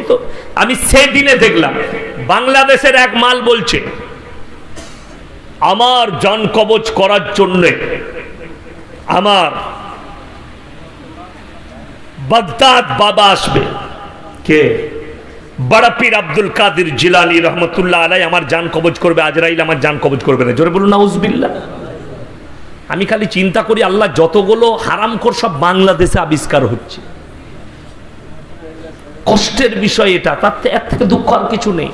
তো? আমি সেদিনে দেখলাম, বাংলাদেশের এক মাল বলছে, আমার জন কবচ করার জন্যে আমার বাগদাদ বাবা আসবে। কে? আব্দুল কাদের জিলানি রহমতুল্লাহ আলাই আমার জান কবজ করবে, আজরাইল আমার জান কবজ করবে না। জোরে বলুন নাউজবিল্লা আমি খালি চিন্তা করি, আল্লাহ যতগুলো হারাম হারামখোর সব বাংলাদেশে আবিষ্কার হচ্ছে। কষ্টের বিষয় এটা, তার এর থেকে দুঃখ আর কিছু নেই।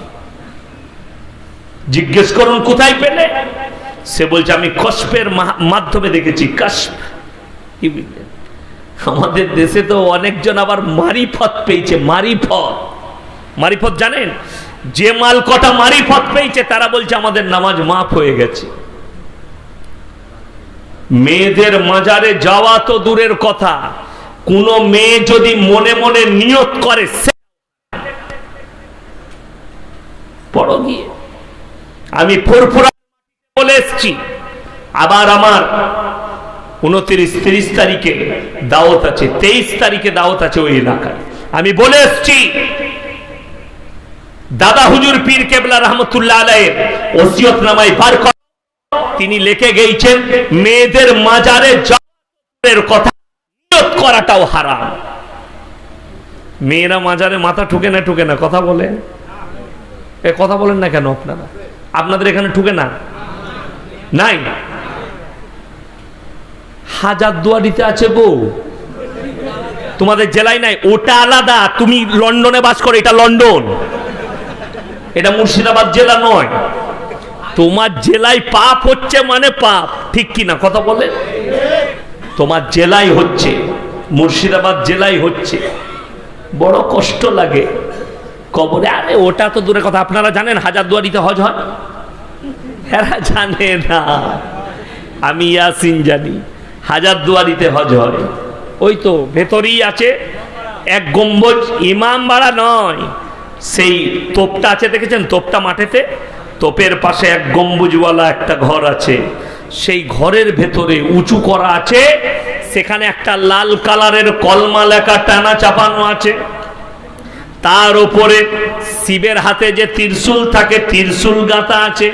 জিজ্ঞেস করুন, কোথায় পেলে? সে বলছে, আমি কষ্পের মাধ্যমে দেখেছি আমাদের দেশে তো অনেকজন আবার মারিফত পেয়েছে, মারিফত। মারিফত জানেন? যে মাল কটা মারিফত পেয়েছে, তারা বলছে, আমাদের নামাজ মাফ হয়ে গেছে। মেয়েদের মাজারে যাওয়া তো দূরের কথা। কোন মেয়ে যদি মনে মনে নিয়ত করে আমি ফুরফুরা বলে এসছি। আবার আমার উনত্রিশ, তিরিশ তারিখে দাওয়াত আছে, তেইশ তারিখে দাওয়াত আছে ওই এলাকায়। আমি বলে এসছি, দাদা হুজুর পীর কেবলা রহমতুল্লাহ আলাইয়ের ওসিয়ত নামায় বার তিনি লিখে গেছেন মেয়েদের মাজারে কথা নিয়ত করাটাও হারাম। মেয়েরা মাজারে মাথা ঠুকে না ঠুকে না, কথা বলে এ, কথা বলেন না কেন আপনারা? আপনাদের এখানে ঠুকে না? নাই। হাজার দুয়ারিতে আছে বউ। তোমাদের জেলায় নাই, ওটা আলাদা। তুমি লন্ডনে বাস করো, এটা লন্ডন। এটা মুর্শিদাবাদ জেলা নয়। তোমার জেলায় পাপ হচ্ছে মানে পাপ। ঠিক কি না কথা বলে তোমার জেলায় হচ্ছে। মুর্শিদাবাদ জেলায় হচ্ছে। বড় কষ্ট লাগে। কবরে আরে, ওটা তো দূরে কথা। আপনারা জানেন হাজার দুয়ারিতে হজ হয়? এরা জানে না। আমি ইয়াসিন জানি। হাজার দুয়ারিতে হজ হয়। ওই তো ভেতরেই আছে। এক গম্বুজ ইমাম বাড়া নয়। সেই তোপটা আছে, দেখেছেন? তোপটা মাঠেতে। তোপের পাশে এক গম্বুজওয়ালা একটা ঘর আছে। সেই ঘরের ভেতরে উঁচু করা আছে। সেখানে একটা লাল কালারের কলমা লেখা টানা চাপানো আছে। তার ওপরে শিবের হাতে যে ত্রিশূল থাকে, ত্রিশূল গাঁথা আছে।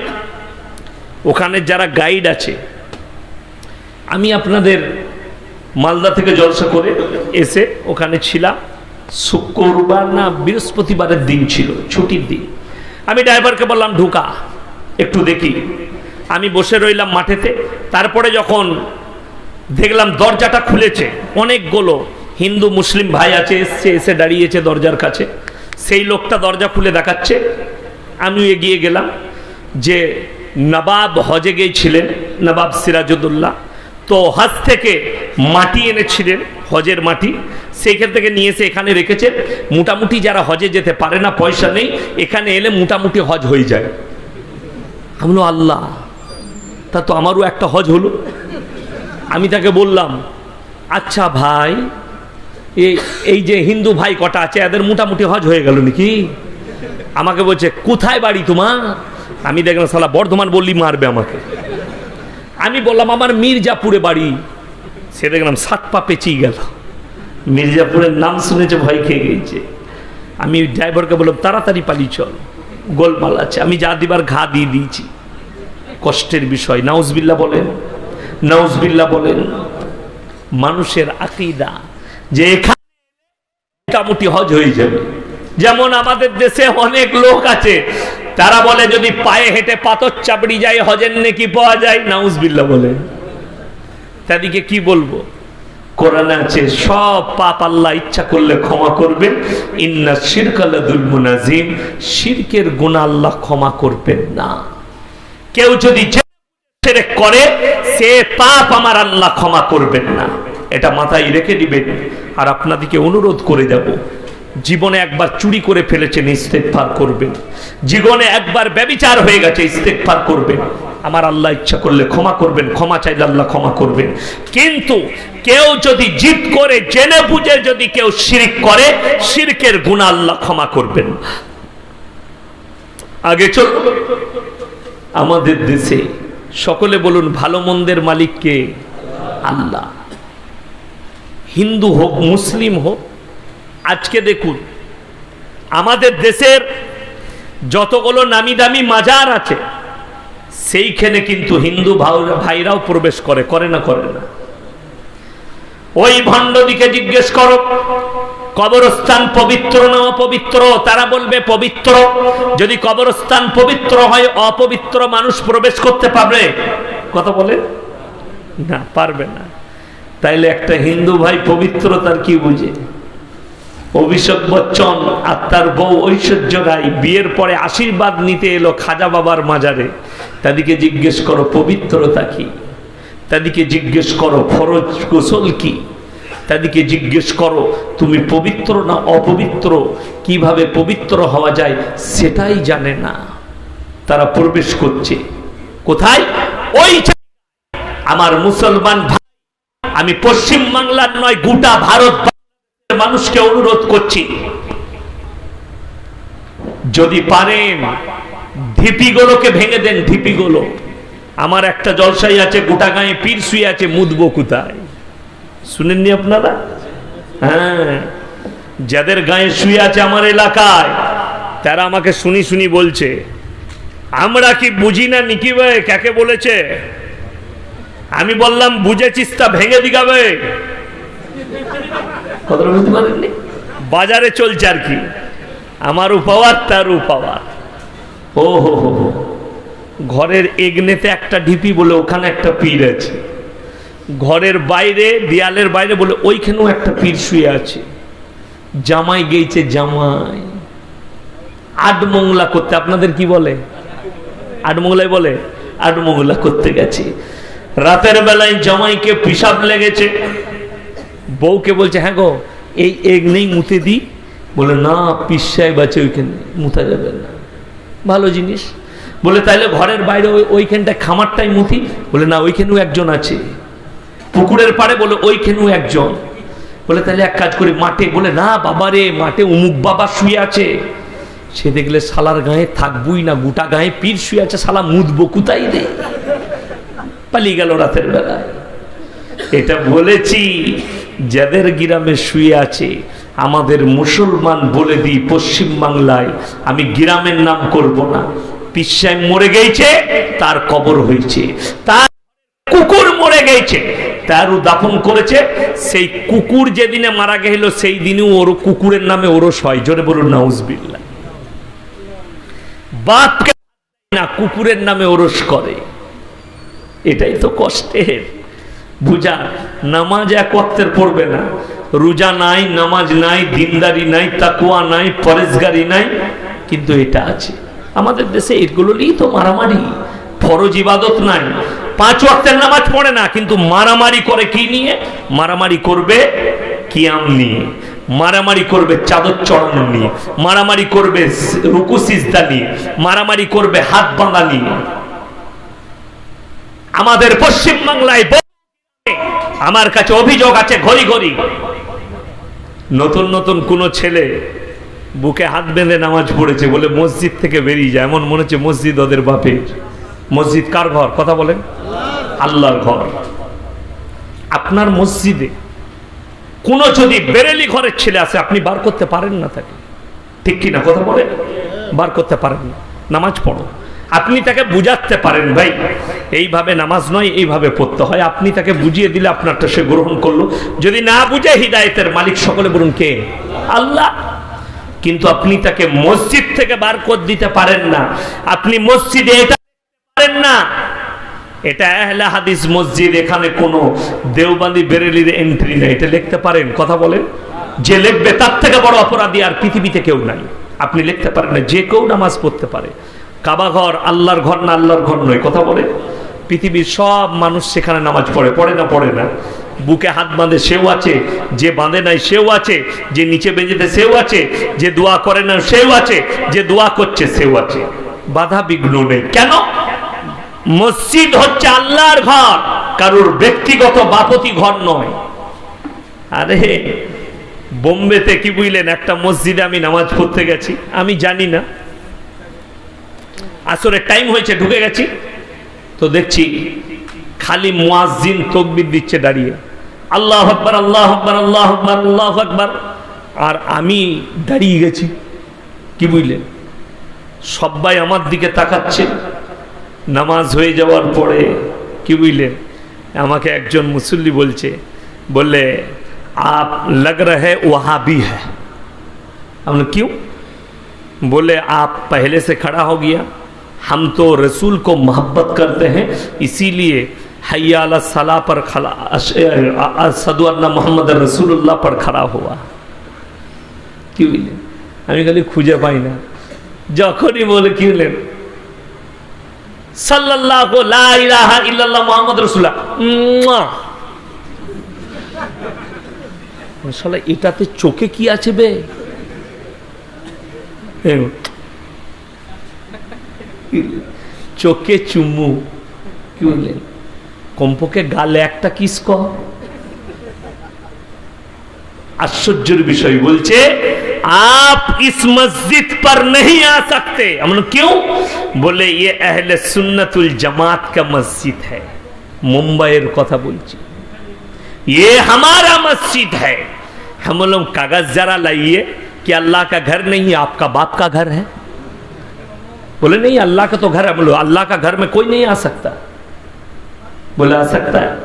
ওখানে যারা গাইড আছে, আমি আপনাদের মালদা থেকে জলসা করে এসে ওখানে ছিলাম। শুক্রবার না বৃহস্পতিবারের দিন ছিল, ছুটির দিন। আমি ড্রাইভারকে বললাম, ঢুকা, একটু দেখি। আমি বসে রইলাম মাঠেতে। তারপরে যখন দেখলাম দরজাটা খুলেছে, অনেকগুলো হিন্দু মুসলিম ভাই আছে, এসছে, এসে দাঁড়িয়েছে দরজার কাছে। সেই লোকটা দরজা খুলে দেখাচ্ছে। আমি এগিয়ে গেলাম যে নবাব হজে গিয়েছিলেন, নবাব সিরাজুদ্দৌল্লা তো হজ থেকে মাটি এনেছিলেন, হজের মাটি। সেইখান থেকে নিয়ে এসে এখানে রেখেছেন মোটামুটি যারা হজে যেতে পারে না, পয়সা নেই, এখানে এলে মোটামুটি হজ হয়ে যায়। আমি আল্লাহ, তা তো আমারও একটা হজ হলো। আমি তাকে বললাম আচ্ছা ভাই এই যে হিন্দু ভাই কটা আছে, এদের মোটামুটি হজ হয়ে গেল নাকি? আমাকে বলছে, কোথায় বাড়ি তোমার? আমি দেখলাম সালা বর্ধমান বললি মারবে আমাকে। আমি বললাম, আমার মির্জাপুরে বাড়ি। সে দেখলাম, সাত পা পেঁচিয়ে গেল। মির্জাপুরের নাম শুনেছে, ভয় খেয়ে গেছে। আমি ড্রাইভারকে বললাম, তাড়াতাড়ি পালি চল, গোলমাল আছে, আমি যা দিবার ঘা দিয়ে দিয়েছি। কষ্টের বিষয় নাউজবিল্লা বলেন নাউজবিল্লা বলেন, মানুষের আকিদা যে এখানে মোটামুটি হজ হয়ে যাবে। যেমন আমাদের দেশে অনেক লোক আছে, তারা বলে যদি পায়ে হেঁটে পাথর চাপড়ি যায়, হজের নেকি পাওয়া যায় নাউজবিল্লা বলেন। তাদেরকে কি বলব? কোরআন আছে, সব পাপ আল্লাহ ইচ্ছা করলে ক্ষমা করবেন ইন্না শিরকালাদুল মুনাজিম শিরকের গুনাহ আল্লাহ ক্ষমা করবেন না। কেউ যদি করে, সে পাপ আমার আল্লাহ ক্ষমা করবেন না। এটা মাথায় রেখে দিবেন। আর আপনাদেরকে অনুরোধ করে যাব জীবনে একবার চুরি করে ফেলেছেন, ইস্তেকফার করবেন। জীবনে একবার ব্যবিচার হয়ে গেছে, ইস্তেকফার করবেন। আমার আল্লাহ ইচ্ছা করলে ক্ষমা করবেন, ক্ষমা চাইলে আল্লাহ ক্ষমা করবেন। কিন্তু কেউ যদি জিদ করে, জেনে বুঝে যদি কেউ শিরিক করে, শিরকের গুণা আল্লাহ ক্ষমা করবেন আগে চল আমাদের দেশে সকলে বলুন, ভালো মন্দের মালিককে আল্লাহ। হিন্দু হোক, মুসলিম হোক, আজকে দেখুন, আমাদের দেশের যতগুলো নামি দামি মাজার আছে, সেইখানে কিন্তু হিন্দু ভাইরাও প্রবেশ করে করে না করে না। ওই ভণ্ডদিকে জিজ্ঞেস করো কবরস্থান পবিত্র না অপবিত্র? তারা বলবে পবিত্র। যদি কবরস্থান পবিত্র হয়, অপবিত্র মানুষ প্রবেশ করতে পারবে। কথা বলে? না, পারবে না। তাইলে একটা হিন্দু ভাই পবিত্রতার কি বুঝে? অভিষেক বচ্চন আর তার বউ ঐশ্বর্য রায় বিয়ের পরে আশীর্বাদ নিতে এলো খাজা বাবার মাজারে। তাদেরকে জিজ্ঞেস করো, পবিত্রতা কি? তাদেরকে জিজ্ঞেস করো, ফরজ গোসল কি? তাদেরকে জিজ্ঞেস করো, তুমি পবিত্র না অপবিত্র? কীভাবে পবিত্র হওয়া যায় সেটাই জানে না। তারা প্রবেশ করছে। কোথায়? ওই আমার মুসলমান আমি পশ্চিম বাংলার নয়, গোটা ভারত মানুষকে অনুরোধ করছি। যদি পারেন, ঢিপিগুলোকে ভেঙে দেন, ঢিপিগুলো। আমার একটা জলসাই আছে গোটা গায়ে পীর শুয়ে আছে, মুদবো কোথায়? শুনেননি আপনারা? হ্যাঁ। যাদের গায়ে শুয়ে আছে আমার এলাকায়, তারা আমাকে শুনি শুনি বলছে, আমরা কি বুঝি না নিকি ভাই কাকে বলেছে? আমি বললাম, বুঝেছিস তা ভেঙে দিগাবে বাজারে চলছে আর কি। আমার উপাওয়ার তার উপাওয়ার ও হো হো। ঘরের এগনেতে একটা ঢিপি বলে ওখানে একটা পীর আছে। ঘরের বাইরে, দেয়ালের বাইরে বলে, ওইখানেও একটা পীর শুয়ে আছে। জামাই গেছে জামাই। আটমংলা করতে, আপনাদের কি বলে? আটমংলাই বলে আটমংলা করতে গেছে। রাতের বেলায় জামাইকে পিসাব লেগেছে। বউকে বলছে হ্যাঁ গো, এই এগ নেই, মুতে দিই বলে, না পিসায় বাঁচে ওইখানে, মুতা যাবে না। ভালো জিনিস। বলে, তাইলে ঘরের বাইরে ওই, ওইখানটায় খামারটাই মুতি। বলে, না, ওইখানেও একজন আছে। পুকুরের পাড়ে বলে, ওইখানেও একজন। বলে, তাহলে এক কাজ করি, মাঠে। বলে, না বাবারে, মাঠে উমুক বাবা শুয়ে আছে। সে দেখলে, শালার গায়ে থাকবই না, গোটা গায়ে পীর শুয়ে আছে, শালা মুদবো কুতাই রে? পালিয়ে গেল রাতের বেলায় এটা বলেছি, যাদের গ্রামে শুয়ে আছে, আমাদের মুসলমান বলে দিই পশ্চিম বাংলায়, আমি গ্রামের নাম করব না। পিসায় মরে গেছে তার কবর হয়েছে তার কুকুর মরে গেছে তারও দাফন করেছে। সেই কুকুর যেদিনে মারা গেল সেই দিনেও ওর কুকুরের নামে ওরস হয়। জোরে বলুন নাউজবিল্লা বাপকে না, কুকুরের নামে ওরস করে। এটাই তো কষ্টের। বুঝা, নামাজ এক ওয়াক্তের পড়বে না। রোজা নাই, নামাজ নাই, দিনদারি নাই তাকুয়া নাই পরেশগারি নাই। কিন্তু এটা আছে। আমাদের দেশে এগুলো নিয়েই তো মারামারি। ফরজ ইবাদত নাই। পাঁচ ওয়াক্তের নামাজ পড়ে না, কিন্তু মারামারি করে কি নিয়ে? মারামারি করবে কিয়াম নিয়ে, মারামারি করবে চাদর চড়ানো নিয়ে, মারামারি করবে রুকু সিজদা নিয়ে, মারামারি করবে হাত বাঁধা নিয়ে। আমাদের পশ্চিম বাংলায় আমার কাছে অভিযোগ আছে ঘড়ি ঘড়ি। নতুন নতুন কোন ছেলে বুকে হাত বেঁধে নামাজ পড়েছে বলে মসজিদ থেকে বেরিয়ে যায়, এমন মনে হচ্ছে মসজিদ ওদের বাপের। মসজিদ কার ঘর? কথা বলেন। আল্লাহর ঘর। আপনার মসজিদে কোন যদি বেরেলি ঘরের ছেলে আছে, আপনি বার করতে পারেন না তাকে। ঠিক কিনা কথা বলেন বার করতে পারেন না। নামাজ পড়ো। আপনি তাকে বুঝাতে পারেন, ভাই। এইভাবে নামাজ নয়, এইভাবে পড়তে হয়। আপনি তাকে বুঝিয়ে দিলে আপনারটা সে গ্রহণ করল। যদি না বুঝে হৃদায়তের মালিক সকলে বলুন কে? আল্লাহ। কিন্তু আপনি তাকে মসজিদ থেকে বার করে দিতে পারেন না। আপনি মসজিদে এটা পারেন না। এটা আহলে হাদিস মসজিদ, এখানে কোনো দেওবান্দি বেরেলির এন্ট্রি নেই। এটা লিখতে পারেন, কথা বলেন। যে লিখবে, তার থেকে বড় অপরাধী আর পৃথিবীতে কেউ নাই। আপনি লিখতে পারেন না, যে কেউ নামাজ পড়তে পারে। কাবা ঘর, আল্লাহর ঘর না, আল্লাহর ঘর নয়, কথা বলে পৃথিবীর সব মানুষ সেখানে নামাজ পড়ে পড়ে না পড়ে না। বুকে হাত বাঁধে, সেও আছে। যে বাঁধে নাই, সেও আছে। যে নিচে বেঁধেতে সেও আছে। যে দোয়া করে না, সেও আছে। যে দোয়া করছে, সেও আছে। বাধা বিঘ্ন নেই। কেন? মসজিদ হচ্ছে আল্লাহর ঘর, কারোর ব্যক্তিগত বাপতি ঘর নয়। আরে, বোম্বেতে কি বুঝলেন, একটা মসজিদে আমি নামাজ পড়তে গেছি, আমি জানি না। আসলে টাইম হয়েছে, ঢুকে গেছি। তো দেখছি, খালি মুয়াজ্জিন তকবির দিচ্ছে দাঁড়িয়ে। আল্লাহ আকবার আল্লাহ আকবার আল্লাহ আকবার আল্লাহ আকবার। আর আমি দাঁড়িয়ে গেছি। কি বুঝলেন? সবাই আমার দিকে তাকাচ্ছে। নামাজ হয়ে যাওয়ার পরে কি বুঝলেন আমাকে একজন মুসল্লি বলছে বললে আপ লগ রহে ওহাবি হ্যাঁ हमने क्यों बोले आप पहले से खड़ा हो गया हम तो रसूल को मोहब्बत करते हैं इसीलिए हैया अला सला पर खड़ा सदुल्ला मोहम्मद रसूलुल्लाह पर खड़ा हुआ কি বুঝলেন আমি খালি খুঁজে পাই না যখনই বলে কি হলেন এটাতে চোখে কি আছে বে? চোখে চুমু। কি বললেন কম্পকে গালে একটা কিস কর। আশ্চর্যের বিষয় বলছে आप इस मस्जिद पर नहीं आ सकते हमने क्यों बोले ये अहले सुन्नतुल जमात का मस्जिद है मुंबईर কথা বলছি ये हमारा मस्जिद है हम लोग कागज जरा लाइए कि अल्लाह का घर नहीं है आपका बाप का घर है बोले नहीं अल्लाह का तो घर है बोलो अल्लाह का घर में कोई नहीं आ सकता बोले आ सकता है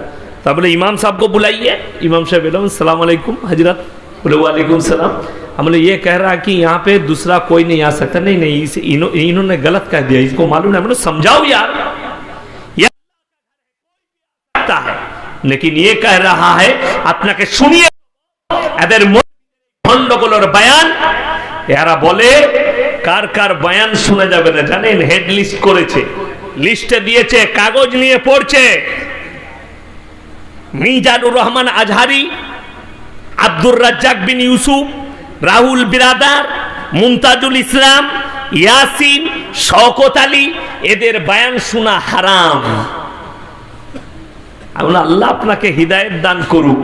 तब बोले इमाम साहब को बुलाइए इमाम साहब बोले सलाम अलैकुम हजरत बोले वालेकुम सलाम हम बोले ये कह रहा कि यहाँ पे दूसरा कोई नहीं आ सकता नहीं नहीं इस इन्हो, इन्होंने गलत कह दिया इसको मालूम है बोले समझाओ यार ये सकता है लेकिन ये कह रहा है আপনাকে শুনিয়ে এদের ভণ্ডগুলোর বায়ান এরা বলে কার কার বয়ান শোনা যাবে না জানেন হেড লিস্ট করেছে লিস্টে দিয়েছে কাগজ নিয়ে পড়ছে মিজানুর রহমান আজহারি আব্দুর রাজ্জাক বিন ইউসুফ, রাহুল বিরাদার, মুমতাজুল ইসলাম, ইয়াসিন, শওকত আলী, এদের বায়ান শোনা হারাম। আল্লাহ আপনাকে হৃদায়ত দান করুক।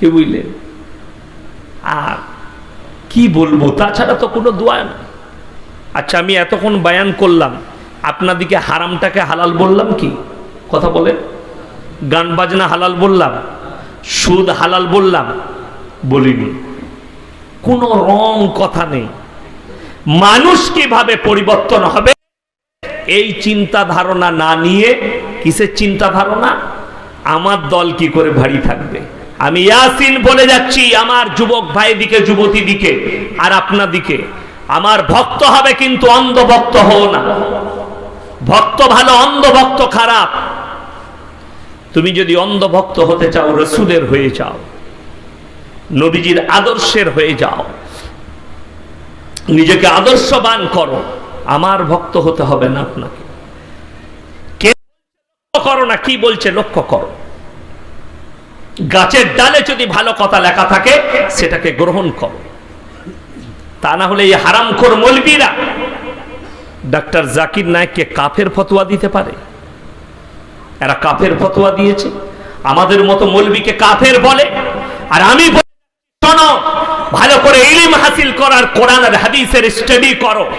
কি বুঝলেন? আর কি বলব? তাছাড়া তো কোনো দোয়া না আচ্ছা আমি এতক্ষণ বায়ান করলাম। আপনাদিকে হারামটাকে হালাল বললাম কি? কথা বলেন। গান বাজনা হালাল বললাম। সুদ হালাল বললাম, বলিনি। কোনো রং কথা নেই। মানুষ কীভাবে পরিবর্তন হবে? এই চিন্তা ধারণা না নিয়ে কিসের চিন্তা ধারণা আমার দল কি করে ভারী থাকবে? আমি ইয়াসিন বলে যাচ্ছি, আমার যুবক ভাই দিকে, যুবতী দিকে, আর আপনা দিকে। আমার ভক্ত হবে কিন্তু অন্ধ ভক্ত হও না। ভক্ত ভালো অন্ধ ভক্ত খারাপ। তুমি যদি অন্ধভক্ত হতে চাও, রসুলের হয়ে যাও, নবীজির আদর্শের হয়ে যাও, নিজেকে আদর্শবান করো, আমার ভক্ত হতে হবে না আপনাকে। করো না, কি বলছে লক্ষ্য করো। গাছের ডালে যদি ভালো কথা লেখা থাকে, সেটাকে গ্রহণ করো। তা না হলে এই হারামখোর মলবিরা ডাক্তার জাকির নায়ককে কাফের ফতোয়া দিতে পারে? এরা কাফের ফতোয়া দিয়েছে। আমাদের মতো মৌলবীকে কাফের বলে। আর আমি শোনো, ভালো করে ইলিম হাসিল করার কোরআন আর হাদিসের স্টাডি করো।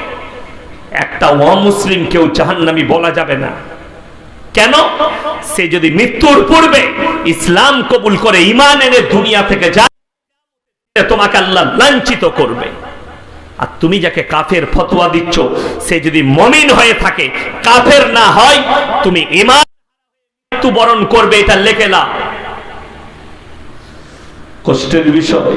একটা অমুসলিম কেউ জাহান্নামী বলা যাবে না। কেন? সে যদি মৃত্যুর পূর্বে ইসলাম কবুল করে ইমান এনে দুনিয়া থেকে যায় তোমাকে আল্লাহ লাঞ্ছিত করবে। আর তুমি যাকে কাফের ফতোয়া দিচ্ছ, সে যদি মমিন হয়ে থাকে, কাফের না হয়, তুমি ইমান মৃত্যুবরণ করবে এটা লেখে না। কষ্টের বিষয়।